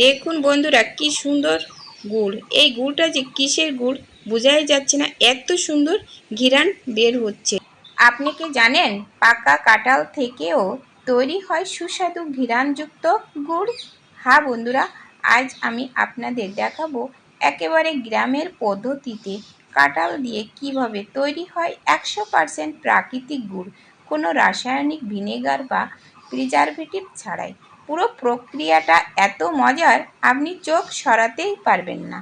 দেখুন বন্ধুরা, কি সুন্দর গুড়। এই গুড়টা যে কিসের গুড় বোঝাই যাচ্ছে না, এত সুন্দর ঘিরান বের হচ্ছে। আপনি কি জানেন পাকা কাঁঠাল থেকেও তৈরি হয় সুস্বাদু ঘিরানযুক্ত গুড়? হ্যাঁ বন্ধুরা, আজ আমি আপনাদের দেখাবো একেবারে গ্রামের পদ্ধতিতে কাঁঠাল দিয়ে কীভাবে তৈরি হয় একশো পারসেন্ট প্রাকৃতিক গুড়। কোনো রাসায়নিক ভিনেগার বা প্রিজারভেটিভ ছাড়াই। পুরো প্রক্রিয়াটা এত মজার, আপনি চোখ সরাতেই পারবেন না।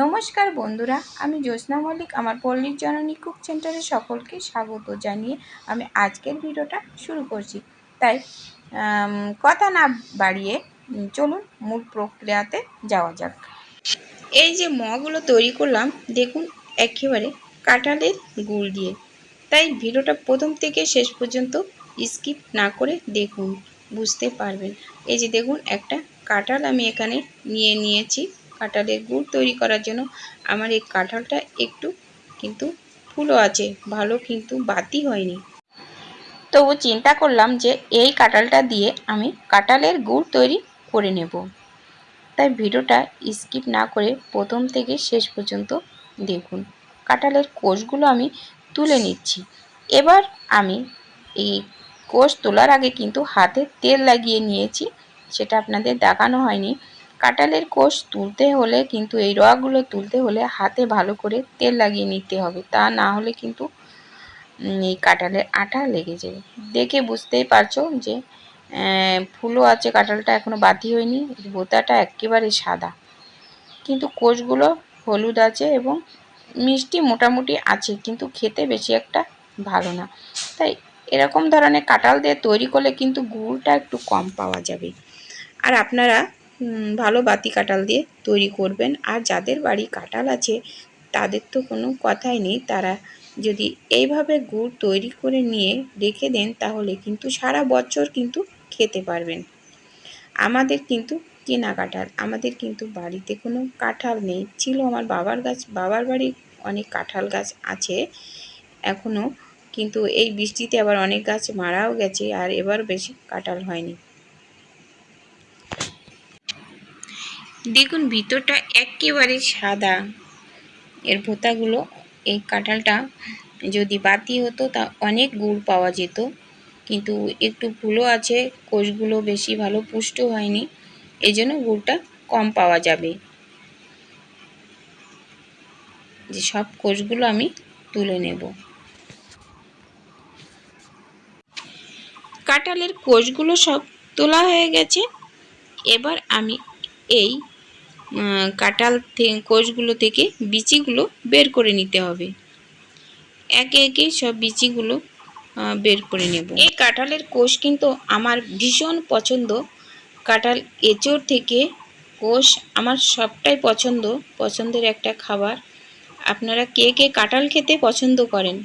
নমস্কার বন্ধুরা, আমি জ্যোৎস্না মল্লিক, আমার পল্লীর জননী কুক সেন্টারে সকলকে স্বাগত জানিয়ে আমি আজকের ভিডিওটা শুরু করছি। তাই কথা না বাড়িয়ে চলুন মূল প্রক্রিয়াতে যাওয়া যাক। এই যে মগুলো তৈরি করলাম, দেখুন একেবারে কাঁঠালের গুড় দিয়ে। তাই ভিডিওটা প্রথম থেকে শেষ পর্যন্ত স্কিপ না করে দেখুন, বুঝতে পারবেন। এই যে দেখুন, একটা কাঁঠাল আমি এখানে নিয়ে নিয়েছি। কাঁঠালের গুড় তৈরি করার জন্য আমার এই কাঁঠালটা একটু কিন্তু ফুলও আছে, ভালো কিন্তু বাতি হয়নি। তবু চিন্তা করলাম যে এই কাঁঠালটা দিয়ে আমি কাঁঠালের গুড় তৈরি করে নেব। তাই ভিডিওটা স্কিপ না করে প্রথম থেকে শেষ পর্যন্ত দেখুন। কাঁঠালের কোষগুলো আমি তুলে নিচ্ছি। এবার আমি এই কোষ তোলার আগে কিন্তু হাতে তেল লাগিয়ে নিয়েছি, সেটা আপনাদের দেখানো হয়নি। কাঁঠালের কোষ তুলতে হলে কিন্তু এই রগুলো তুলতে হলে হাতে ভালো করে তেল লাগিয়ে নিতে হবে, তা না হলে কিন্তু এই কাঁঠালের আটা লেগে যাবে। দেখে বুঝতেই পারছ যে ফুলও আছে, কাঁঠালটা এখনও বাতি হয়নি, বোতাটা একেবারে সাদা। কিন্তু কোষগুলো হলুদ আছে এবং মিষ্টি মোটামুটি আছে, কিন্তু খেতে বেশি একটা ভালো না। তাই এরকম ধরনের কাঁঠাল দিয়ে তৈরি করলে কিন্তু গুড়টা একটু কম পাওয়া যাবে। আর আপনারা ভালো বাতি কাঁঠাল দিয়ে তৈরি করবেন। আর যাদের বাড়ি কাঁঠাল আছে, তাদের তো কোনো কথাই নেই। তারা যদি এইভাবে গুড় তৈরি করে নিয়ে রেখে দেন, তাহলে কিন্তু সারা বছর কিন্তু খেতে পারবেন। আমাদের কিন্তু কেনা কাঁঠাল, আমাদের কিন্তু বাড়িতে কোনো কাঁঠাল নেই। ছিল আমার বাবার গাছ, বাবার বাড়ি অনেক কাঁঠাল গাছ আছে। এখনও কিন্তু এই বৃষ্টিতে আবার অনেক গাছ মারাও গেছে আর এবার বেশি কাঁঠাল হয়নি। দেখুন, ভিতরটা একেবারে সাদা। এর ভোতাগুলো এই কাঁঠালটা যদি বাতি হতো তা অনেক গুড় পাওয়া যেত। কিন্তু একটু ফুলও আছে, কোষগুলো বেশি ভালো পুষ্ট হয়নি এই জন্য গুড়টা কম পাওয়া যাবে। যে সব কোষগুলো আমি তুলে নেব। কাঁঠালের কোষগুলো সব তোলা হয়ে গেছে। এবার আমি এই কাঁঠাল কোষগুলো থেকে বিচিগুলো বের করে নিতে হবে। একে একে সব বিচিগুলো বের করে নেব। এই কাঁঠালের কোষ কিন্তু আমার ভীষণ পছন্দ। কাঁঠাল এঁচোড় থেকে কোষ আমার সবটাই পছন্দ, পছন্দের একটা খাবার। আপনারা কে কে কাঁঠাল খেতে পছন্দ করেন,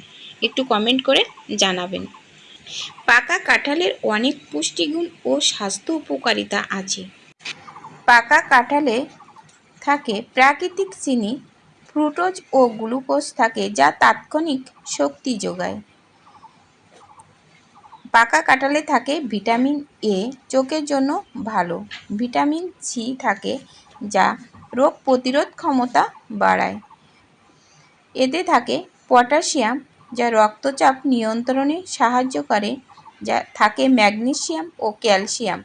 একটু কমেন্ট করে জানাবেন। পাকা কাঁঠালের অনেক পুষ্টিগুণ ও স্বাস্থ্য উপকারিতা আছে। পাকা কাঁঠালে থাকে প্রাকৃতিক চিনি, ফ্রুটোজ ও গ্লুকোজ থাকে যা তাৎক্ষণিক শক্তি যোগায়। পাকা কাঁঠালে থাকে ভিটামিন এ, চোখের জন্য ভালো। ভিটামিন সি থাকে যা রোগ প্রতিরোধ ক্ষমতা বাড়ায়। এতে থাকে পটাশিয়াম যা রক্তচাপ নিয়ন্ত্রণে সাহায্য করে, যা থাকে ম্যাগনেসিয়াম ও ক্যালসিয়াম,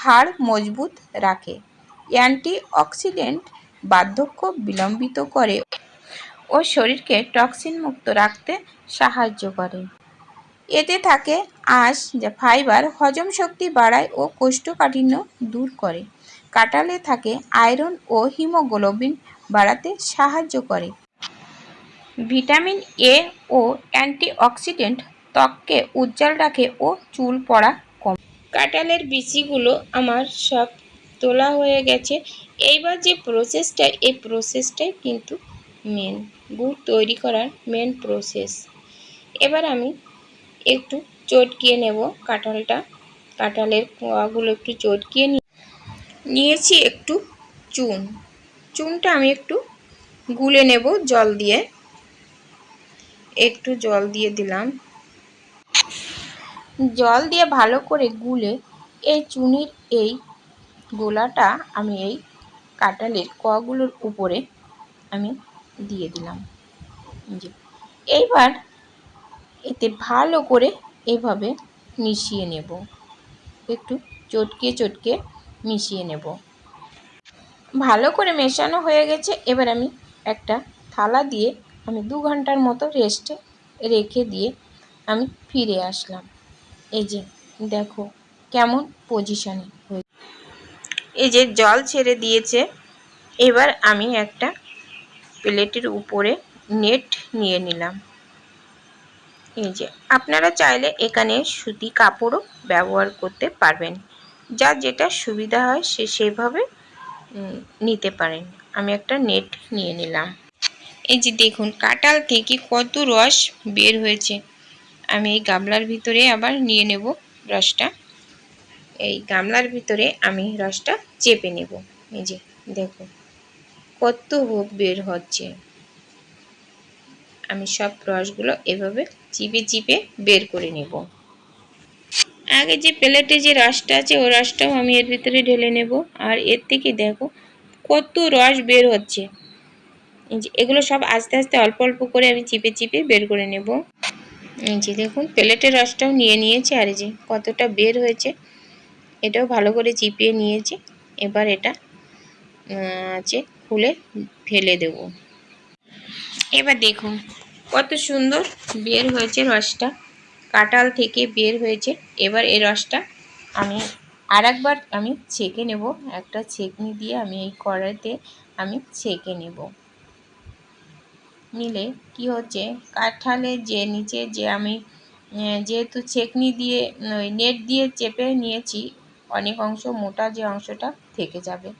হাড় মজবুত রাখে। অ্যান্টিঅক্সিডেন্ট বার্ধক্য বিলম্বিত করে ও শরীরকে টক্সিন মুক্ত রাখতে সাহায্য করে। এতে থাকে আঁশ, যা ফাইবার, হজম শক্তি বাড়ায় ও কোষ্ঠকাঠিন্য দূর করে। কাঁঠালে থাকে আয়রন ও হিমোগ্লোবিন বাড়াতে সাহায্য করে। ভিটামিন এ ও অ্যান্টিঅক্সিডেন্ট ত্বককে উজ্জ্বল রাখে ও চুল পড়া কম। কাঁঠালের বিচিগুলো আমার সব তোলা হয়ে গেছে। এইবার যে প্রসেসটা এই প্রসেসটাই কিন্তু মেন গুড় তৈরি করার মেন প্রসেস এবার আমি একটু চটকিয়ে নেব কাঁঠালটা। কাঁঠালের কোয়াগুলো একটু চটকিয়ে নিয়ে নিয়েছি একটু চুন। চুনটা আমি একটু গুলে নেব জল দিয়ে। একটু জল দিয়ে দিলাম। জল দিয়ে ভালো করে গুলে এই চুনির এই গোলাটা আমি এই কাঁঠালের কগুলোর উপরে আমি দিয়ে দিলাম। এইবার এতে ভালো করে এভাবে মিশিয়ে নেব। একটু চটকে চটকে মিশিয়ে নেব। ভালো করে মেশানো হয়ে গেছে। এবার আমি একটা থালা দিয়ে আমি দু ঘণ্টার মতো রেস্টে রেখে দিয়ে আমি ফিরে আসলাম। এই যে, দেখো কেমন পজিশনে হয়ে এই যে জল ছেড়ে দিয়েছে, এবার আমি একটা প্লেটের উপরে নেট নিয়ে নিলাম। এই যে, আপনারা চাইলে এখানে সুতি কাপড়ও ব্যবহার করতে পারবেন। যা যেটা সুবিধা হয় সে সেভাবে নিতে পারেন। আমি একটা নেট নিয়ে নিলাম। এই যে দেখুন, কাঁঠাল থেকে কত রস বের হয়েছে। আমি এই গামলার ভিতরে আবার নিয়ে নেব রসটা। এই গামলার ভিতরে আমি রসটা চেপে নেব। এই যে দেখো কত হোক বের হচ্ছে। আমি সব রসগুলো এভাবে চিপে চিপে বের করে নেব। আগে যে প্লেটে যে রসটা আছে, ওই রসটাও আমি এর ভিতরে ঢেলে নেব। আর এর থেকে দেখো, কত রস বের হচ্ছে। এগুলো সব আস্তে আস্তে অল্প অল্প করে আমি চিপে চিপে বের করে নেব। এই যে, দেখুন প্লেটের রসটাও নিয়ে নিয়েছি, আর যে, কতটা বের হয়েছে, এটাও ভালো করে চিপিয়ে নিয়েছি। এবার এটা আছে, খুলে ফেলে দেব। এবার দেখুন, কত সুন্দর বের হয়েছে রসটা, কাঁঠাল থেকে বের হয়েছে। এবার এই রসটা আমি আর একবার আমি ছেঁকে নেব, একটা ছেঁকনি দিয়ে আমি এই কড়াইতে আমি ছেঁকে নেব। নিলে কি হচ্ছে? কাঁঠালের যে নিচে যে আমি যেহেতু ছেঁকনি দিয়ে, ওই নেট দিয়ে চেপে নিয়েছি, অনেক অংশ, মোটা যে অংশটা থেকে যাবে।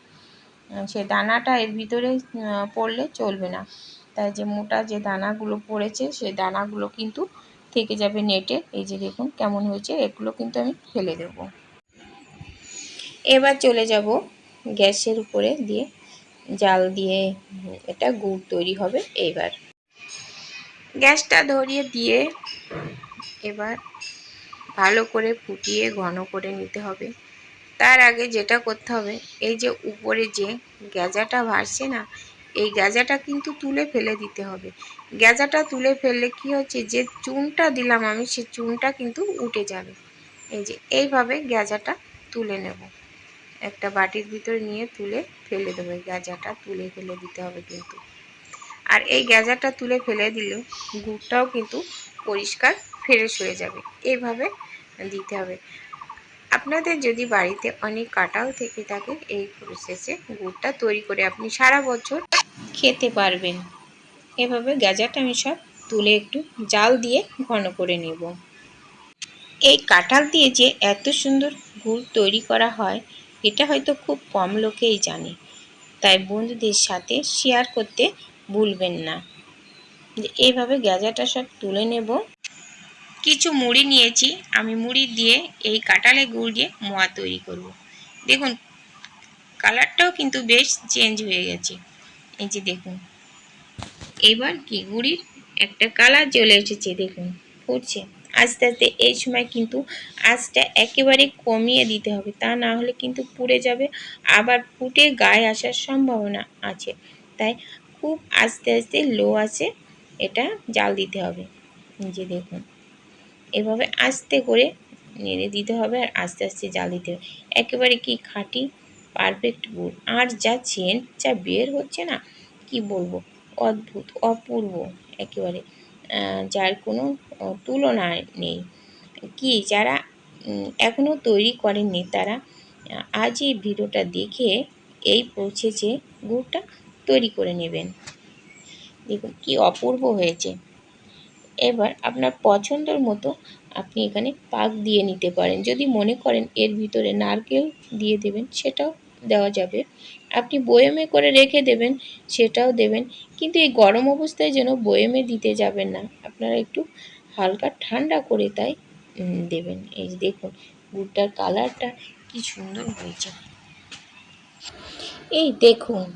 সে দানাটা এর ভিতরে পড়লে চলবে না। তাই যে মোটা যে দানাগুলো পড়েছে সেই দানাগুলো কিন্তু থেকে যাবে নেটে। এই যে দেখুন কেমন হয়েছে, এগুলো কিন্তু আমি ফেলে দেব। এবার চলে যাব গ্যাসের উপরে দিয়ে। জাল দিয়ে এটা গুড় তৈরি হবে এবার গ্যাসটা ধরিয়ে দিয়ে এবার ভালো করে ফুটিয়ে ঘন করে নিতে হবে। তার আগে যেটা করতে হবে, এই যে উপরে যে গ্যাজাটা ভাসছে না, এই গ্যাজাটা কিন্তু তুলে ফেলে দিতে হবে। গ্যাজাটা তুলে ফেললে কি হচ্ছে, যে চুনটা দিলাম আমি, সে চুনটা কিন্তু উঠে যাবে। এই যে এইভাবে গ্যাজাটা তুলে নেব। একটা বাটির ভিতরে নিয়ে তুলে ফেলে দেবে। গ্যাজাটা তুলে ফেলে দিতে হবে কিন্তু। আর এই গ্যাজাটা তুলে ফেলে দিলে গুড়টাও কিন্তু পরিষ্কার ফ্রেশ হয়ে যাবে। এইভাবে দিতে হবে। আপনাদের যদি বাড়িতে অনেক কাটাল থেকে থাকে, এই প্রসেসে গুড়টা তৈরি করে আপনি সারা বছর খেতে পারবেন। এভাবে গ্যাজাটা আমি সব তুলে একটু জাল দিয়ে ঘন করে নেব। এই কাঁঠাল দিয়ে যে এত সুন্দর গুড় তৈরি করা হয় এটা হয়তো খুব কম লোকেই জানে। তাই বন্ধুদের সাথে শেয়ার করতে ভুলবেন না। এইভাবে গ্যাজাটা সব তুলে নেব। কিছু মুড়ি নিয়েছি, আমি মুড়ি দিয়ে এই কাঁঠালে গুড় দিয়ে মোয়া তৈরি করব। দেখুন, কালারটাও কিন্তু বেশ চেঞ্জ হয়ে গেছে। এই যে দেখুন। এবার কি গুড়ির একটা কালার চলে এসেছে, দেখুন। ফুটছে। আস্তে আস্তে এই সময় কিন্তু আঁচটা একেবারে কমিয়ে দিতে হবে। তা না হলে কিন্তু পুড়ে যাবে, আবার ফুটে গায়ে আসার সম্ভাবনা আছে। তাই খুব আস্তে আস্তে লো আছে এটা জাল দিতে হবে। যে দেখুন, এভাবে আস্তে করে নেড়ে দিতে হবে আর আস্তে আস্তে জাল দিতে হবে। একেবারে কি খাঁটি পারফেক্ট গুড়। আর যা চেন, যা বের হচ্ছে না, কি বলব? অদ্ভুত, অপূর্ব একেবারে। যার কোনো তুলনা নেই। কি যারা এখনও তৈরি করেননি তারা আজ এই ভিডিওটা দেখে এই পৌঁছেছে গুড়টা তৈরি করে নেবেন। দেখুন কি অপূর্ব হয়েছে। এবার আপনার পছন্দর মতো আপনি এখানে পাক দিয়ে নিতে পারেন। যদি মনে করেন এর ভিতরে নারকেল দিয়ে দেবেন, সেটাও দেওয়া যাবে। আপনি বয়েমে করে রেখে দেবেন, সেটাও দেবেন। কিন্তু এই গরম অবস্থায় যেন বয়েমে দিতে যাবেন না, আপনারা একটু হালকা ঠান্ডা করে তাই দেবেন। এই যে দেখুন, গুড়টার কালারটা কি সুন্দর হয়েছে। এই দেখুন,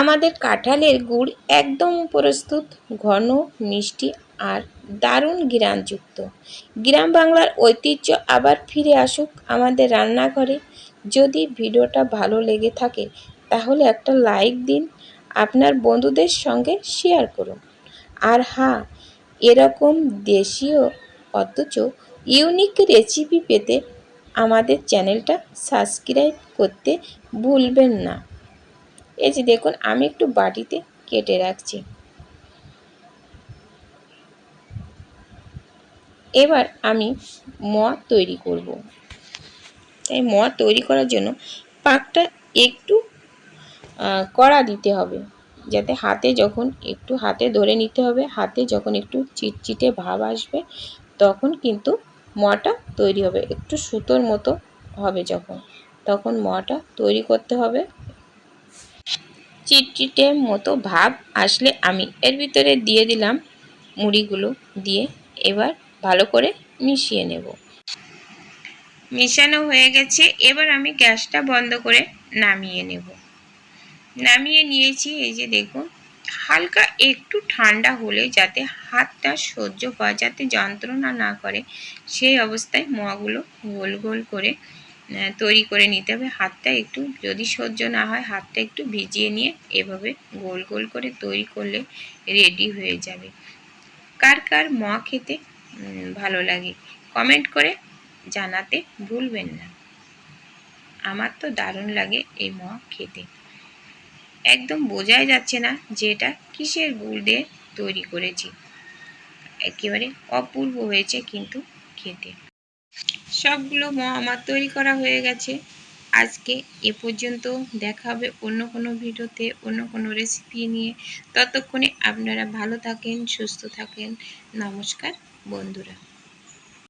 আমাদের কাঁঠালের গুড় একদম প্রস্তুত ঘন, মিষ্টি আর দারুণ গ্রামযুক্ত গ্রাম বাংলার ঐতিহ্য আবার ফিরে আসুক আমাদের রান্নাঘরে। যদি ভিডিওটা ভালো লেগে থাকে, তাহলে একটা লাইক দিন, আপনার বন্ধুদের সঙ্গে শেয়ার করুন। আর হ্যাঁ এরকম দেশীয় অথচ ইউনিক রেসিপি পেতে আমাদের চ্যানেলটা সাবস্ক্রাইব করতে ভুলবেন না। এই যে দেখুন, আমি একটু বাটিতে কেটে রাখছি। এবার আমি ম তৈরি করব। তাই ম তৈরি করার জন্য পাকটা একটু কড়া দিতে হবে। যাতে হাতে যখন একটু হাতে ধরে নিতে হবে, হাতে যখন একটু চিটচিটে ভাব আসবে, তখন কিন্তু মটা তৈরি হবে। একটু সুতোর মতো হবে যখন, তখন মটা তৈরি করতে হবে। চিটচিটে মতো ভাব আসলে আমি এর ভিতরে দিয়ে দিলাম মুড়িগুলো দিয়ে এবার ভালো করে মিশিয়ে নেব। মিশানো হয়ে গেছে, এবার আমি গ্যাসটা বন্ধ করে নামিয়ে নেব। নামিয়ে নিয়েছি, এই যে দেখুন, হালকা একটু ঠান্ডা হলে যাতে হাতটা সহ্য পায় যাতে যন্ত্রণা না করে, সেই অবস্থায় মোয়াগুলো গোল গোল করে তৈরি করে নিতে হবে। হাতটা একটু যদি সহ্য না হয়, হাতটা একটু ভিজিয়ে নিয়ে এভাবে গোল গোল করে তৈরি করলে রেডি হয়ে যাবে। কার কার মোয়া খেতে ভালো লাগে, কমেন্ট করে জানাতে ভুলবেন না। আমার তো দারুণ লাগে এই মোয়া খেতে। একদম বোঝাই যাচ্ছে না যে এটা কিসের গুড় দিয়ে তৈরি করেছি। একেবারে অপূর্ব হয়েছে কিন্তু খেতে। সবগুলো ম আমার তৈরি করা হয়ে গেছে। আজকে এ পর্যন্ত দেখা হবে অন্য কোনো ভিডিওতে, অন্য কোনো রেসিপি নিয়ে। ততক্ষণে আপনারা ভালো থাকেন, সুস্থ থাকেন। নমস্কার বন্ধুরা।